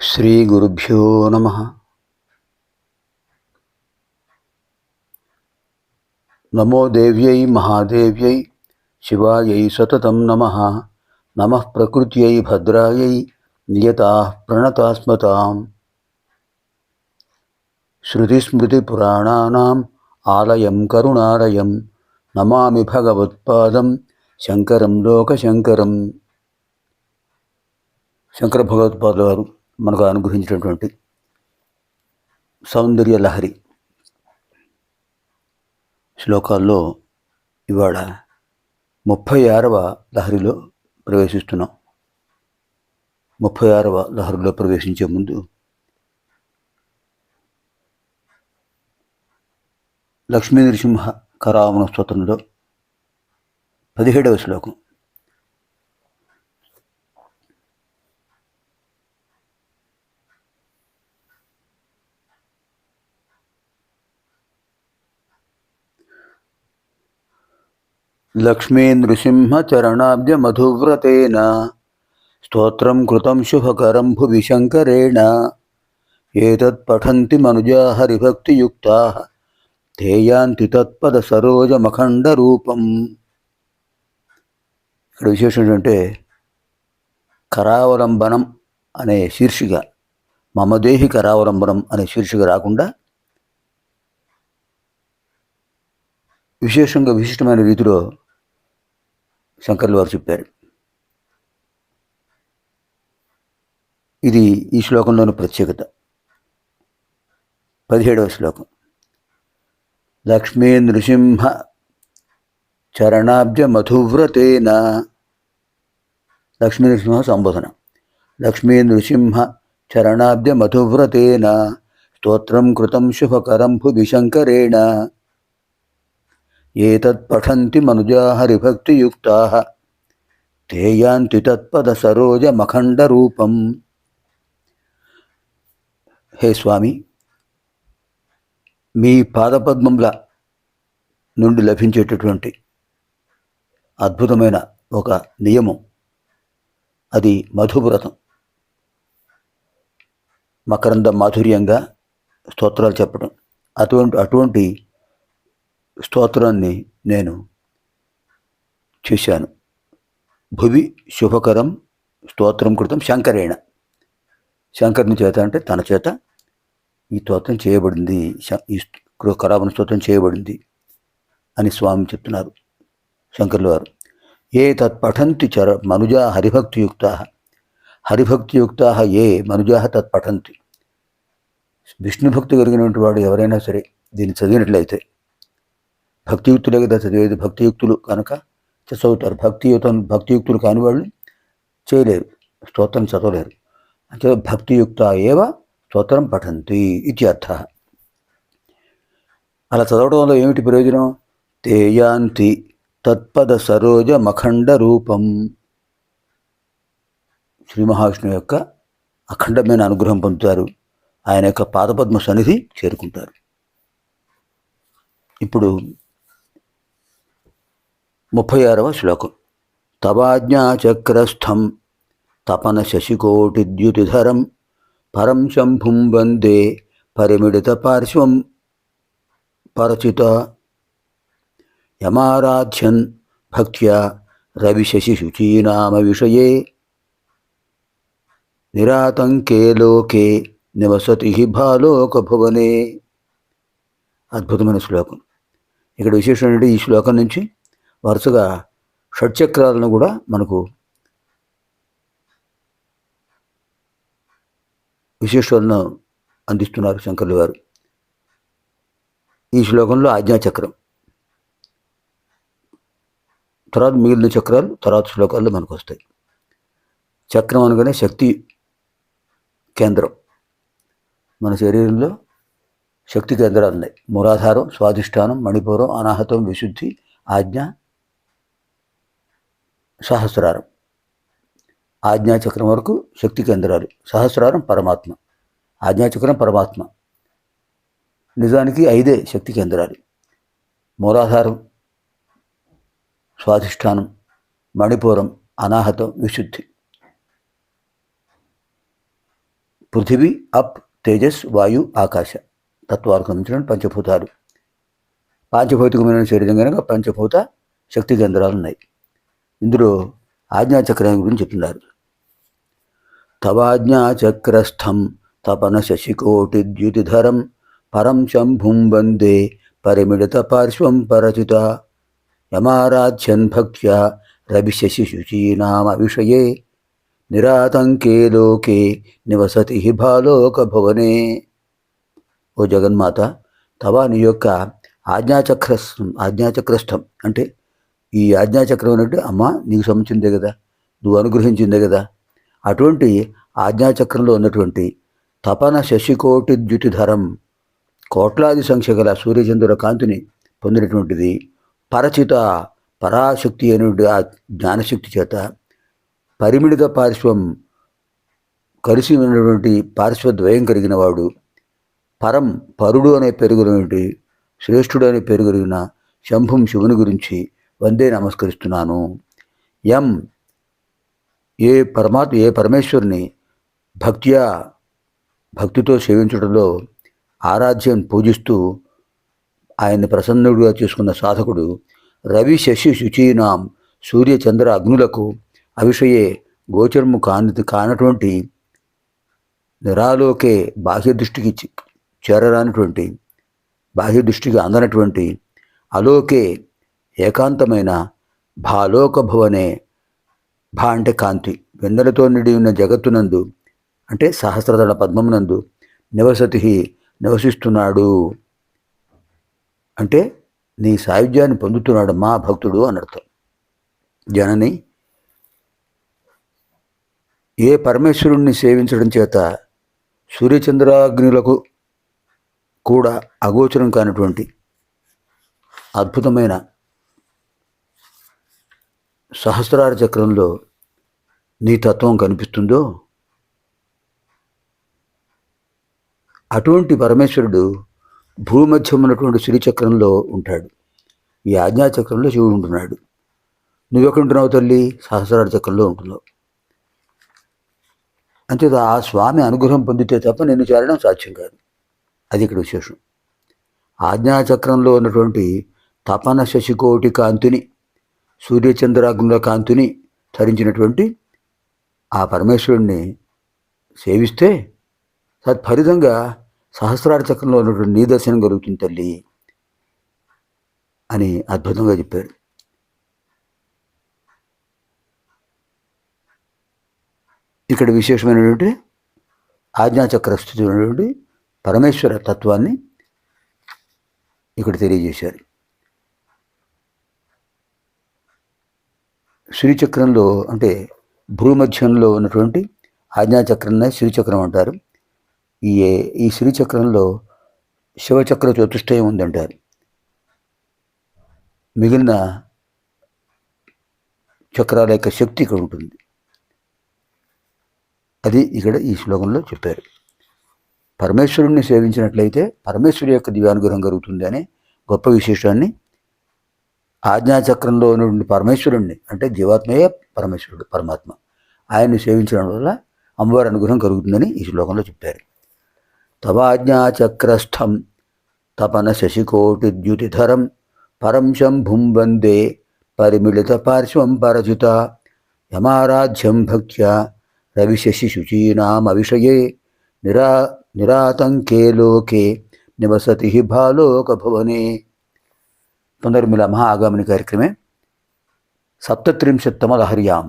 శ్రీగురుభ్యో నమ నమో దేవ్యై మహాదేవ్యై శివాయై సతతం నమ నమ ప్రకృత్యై భద్రాయై నియత ప్రణతాస్మతాం श्रुतिस्मृतिपुराणानाम् आलयं करुणालयं నమామి భగవత్పాదం శంకరం లోకశంకరం. శంకర భగవత్పాదుల వారు మనకు అనుగ్రహించినటువంటి సౌందర్య లహరి శ్లోకాల్లో ఇవాళ ముప్పై ఆరవ లహరిలో ప్రవేశిస్తున్నాం. ముప్పై ఆరవ లహరిలో ప్రవేశించే ముందు లక్ష్మీ నరసింహ కరావణ స్తోత్రంలో పదిహేడవ శ్లోకం. లక్ష్మీ నృసింహచరణాబ్జ మధువ్రతేన స్తోత్రం కృతం శుభకరం భువి శంకరేణ ఏతత్ పఠంతి మనుజా హరిభక్తియుక్తా. ధ్యేయాంతి తత్పద సరోజమఖండ రూపం ఇక్కడ విశేషం ఏంటంటే కరావలంబనం అనే శీర్షిక మమదేహి కరావలంబనం అనే శీర్షిక రాకుండా విశేషంగా విశిష్టమైన రీతిలో శంకర్లు వారు చెప్పారు. ఇది ఈ శ్లోకంలోని ప్రత్యేకత. పదిహేడవ శ్లోకం. లక్ష్మీ నృసింహ చరణాబ్జ మధువ్రతేన. లక్ష్మీ నృసింహ సంబోధన. లక్ష్మీ నృసింహ చరణాబ్జ మధువ్రతేన. స్తోత్రం కృతం శుభకరం భువి శంకరేణ ఏతత్ పఠంతి మనుజా హరిభక్తియుక్తా. తేయాంతి తత్పద సరోజ మఖండ రూపం హే స్వామి మీ పాదపద్మముల నుండి లభించేటటువంటి అద్భుతమైన ఒక నియమం. అది మధువ్రతం. మకరంద మాధుర్యంగా స్తోత్రాలు చెప్పడం. అటువంటి అటువంటి స్తోత్రాన్ని నేను చేశాను. భువి శుభకరం స్తోత్రం కృతం శంకరేణ. శంకరుని చేత అంటే తన చేత ఈ స్తోత్రం చేయబడింది ఈ స్తు- స్తోత్రం చేయబడింది అని స్వామి చెప్తున్నారు శంకర్లు వారు ఏ తత్పఠంతి చర మనుజా హరిభక్తియుక్త హరిభక్తియుక్త ఏ మనుజా తత్పఠంతి విష్ణు భక్తి కలిగినటువంటి వాడు ఎవరైనా సరే దీన్ని చదివినట్లయితే భక్తియుక్తులే కదా చదివేది భక్తియుక్తులు కనుక చదువుతారు. భక్తియుతం భక్తియుక్తులు కాని వాళ్ళు చేయలేరు స్తోత్రం చదవలేరు. అంటే భక్తియుక్త ఏవ స్తోత్రం పఠంతి ఇత్యర్థ అలా చదవడం వల్ల ఏమిటి ప్రయోజనం? తేయాంతి తత్పద సరోజ మఖండ రూపం. శ్రీ మహావిష్ణువు యొక్క అఖండమైన అనుగ్రహం పొందుతారు. ఆయన యొక్క పాదపద్మ సన్నిధి చేరుకుంటారు. ఇప్పుడు ముప్పై ఆరవ శ్లోకం. తవాజ్ఞాచక్రస్థం తపన శశికోటిద్యుతిధరం పరం శంభుం వందే పరిమిడిత పార్శ్వం పరచిత. యమారాధ్యన్ భక్త్యా రవిశశి శుచీనామ విషయే. నిరాతంకే లోకే నివసతి భాలోకభువనే. అద్భుతమైన శ్లోకం. ఇక్కడ విశేషం ఏంటంటే ఈ శ్లోకం నుంచి వరుసగా షట్చక్రాలను కూడా మనకు విశేషాలను అందిస్తున్నారు శంకర్లు గారు. ఈ శ్లోకంలో ఆజ్ఞాచక్రం తర్వాత మిగిలిన చక్రాలు తర్వాత శ్లోకాల్లో మనకు వస్తాయి చక్రం అనగానే శక్తి కేంద్రం. మన శరీరంలో శక్తి కేంద్రాలు ఉన్నాయి. మూలాధారం స్వాధిష్టానం మణిపురం అనాహతం విశుద్ధి ఆజ్ఞ సహస్రారం. ఆజ్ఞాచక్రం వరకు శక్తి కేంద్రాలు. సహస్రారం పరమాత్మ. ఆజ్ఞాచక్రం పరమాత్మ. నిజానికి ఐదే శక్తి కేంద్రాలు. మూలాధారం స్వాధిష్టానం మణిపూరం అనాహతం విశుద్ధి. పృథివీ అప్ తేజస్ వాయు ఆకాశ. తత్వాలకు అందించిన పంచభూతాలు. పాంచభౌతికమైన శరీరం కనుక పంచభూత శక్తి కేంద్రాలు ఉన్నాయి. ఇందులో ఆజ్ఞాచక్రం గురించి చెప్తున్నారు. తవాజ్ఞాచక్రస్థం తపన శశికోటి ద్యుతిధరం పరం శంభుం వందే పరిమిళిత పార్శ్వం పరచిత యమారాధ్యన్ భక్త్యా రవిశశి శుచీనామ విషయే నిరాతంకే లోకే నివసతి భాలోక భువనే ఓ జగన్మాత తవా నీ యొక్క ఆజ్ఞాచక్రస్థం ఆజ్ఞాచక్రస్థం అంటే ఈ ఆజ్ఞాచక్రం అంటే అమ్మ నీకు సంబంధించిందే కదా నువ్వు అనుగ్రహించిందే కదా అటువంటి ఆజ్ఞాచక్రంలో ఉన్నటువంటి తపన శశికోటి ద్యుతిధరం కోట్లాది సంఖ్య గల సూర్యచంద్రుల కాంతిని పొందినటువంటిది. పరచిత పరాశక్తి అనేటువంటి ఆ జ్ఞానశక్తి చేత పరిమిళిత పార్శ్వం కలిసి ఉన్నటువంటి పార్శ్వద్వయం కలిగిన వాడు పరం పరుడు అనే పేరు శ్రేష్ఠుడు అనే పేరు కలిగిన శంభుం శివుని గురించి వందే నమస్కరిస్తున్నాను. ఎం ఏ పరమాత్మ ఏ పరమేశ్వరుని భక్త్యా భక్తితో సేవించడంలో ఆరాధ్యం పూజిస్తూ ఆయన్ని ప్రసన్నుడిగా చేసుకున్న సాధకుడు రవి శశి శుచీనాం సూర్య చంద్ర అగ్నులకు అవిషయే గోచరము కాని కానటువంటి నిరాలోకే బాహ్య దృష్టికి చేరరానటువంటి బాహ్య దృష్టికి అందనటువంటి అలోకే ఏకాంతమైన భాలోకభవనే భా అంటే కాంతి వెన్నెలతో నిడి ఉన్న జగత్తునందు అంటే సహస్రదళ పద్మమునందు నివసతి నివసిస్తున్నాడు. అంటే నీ సాయుధ్యాన్ని పొందుతున్నాడు మా భక్తుడు అని అర్థం. జనని ఏ పరమేశ్వరుణ్ణి సేవించడం చేత సూర్యచంద్రాగ్నులకు కూడా అగోచరం కానటువంటి అద్భుతమైన సహస్రార చక్రంలో నీ తత్వం కనిపిస్తుందో? అటువంటి పరమేశ్వరుడు భూమధ్యం ఉన్నటువంటి శ్రీచక్రంలో ఉంటాడు. ఈ ఆజ్ఞాచక్రంలో శివుడు ఉంటున్నాడు. నువ్వెక్కడుంటున్నావు తల్లి? సహస్రార చక్రంలో ఉంటున్నావు. అంతేత ఆ స్వామి అనుగ్రహం పొందితే తప్ప నిన్ను చేరడం సాధ్యం కాదు. అది ఇక్కడ విశేషం. ఆజ్ఞాచక్రంలో ఉన్నటువంటి తపన శశికోటి కాంతిని సూర్యచంద్రాగ్నుల కాంతిని ధరించినటువంటి ఆ పరమేశ్వరుణ్ణి సేవిస్తే తత్ఫలితంగా సహస్రార చక్రంలో ఉన్నటువంటి నీ దర్శనం కలుగుతుంది తల్లి అని అద్భుతంగా చెప్పారు ఇక్కడ విశేషమైనటువంటి ఆజ్ఞాచక్ర స్థితి ఉన్నటువంటి పరమేశ్వర తత్వాన్ని ఇక్కడ తెలియజేశారు. శ్రీచక్రంలో అంటే భూమధ్యంలో ఉన్నటువంటి ఆజ్ఞాచక్రాన్ని శ్రీచక్రం అంటారు. ఈ ఈ శ్రీచక్రంలో శివచక్ర చతుష్టయం ఉందంటారు. మిగిలిన చక్రాల యొక్క శక్తి ఇక్కడ ఉంటుంది. అది ఇక్కడ ఈ శ్లోకంలో చెప్పారు. పరమేశ్వరుణ్ణి సేవించినట్లయితే పరమేశ్వరు యొక్క దివ్యానుగ్రహం కలుగుతుంది అనే గొప్ప విశేషాన్ని ఆజ్ఞాచక్రంలో ఉన్నటువంటి పరమేశ్వరుణ్ణి అంటే జీవాత్మయే పరమేశ్వరుడు పరమాత్మ. ఆయన్ని సేవించడం వల్ల అమ్మవారి అనుగ్రహం కలుగుతుందని ఈ శ్లోకంలో చెప్పారు. తవాజ్ఞాచక్రస్థం తపన శశికోటి ద్యుతిధరం పరం శంభుం వందే పరిమిళిత పార్శ్వం పరచిత యమారాధ్యం భక్త్యా రవిశశి శుచీనామవిషయే నిరా నిరాతంకే లోకే నివసతి ತೊಂದರೆ ಮಿಲ ಮಹಾ ಆಗಮನ ಕಾರ್ಯಕ್ರಮೆ ಸಪ್ತತ್ರಿಂಶತ್ತಮ ಲಹರಿಯಾಂ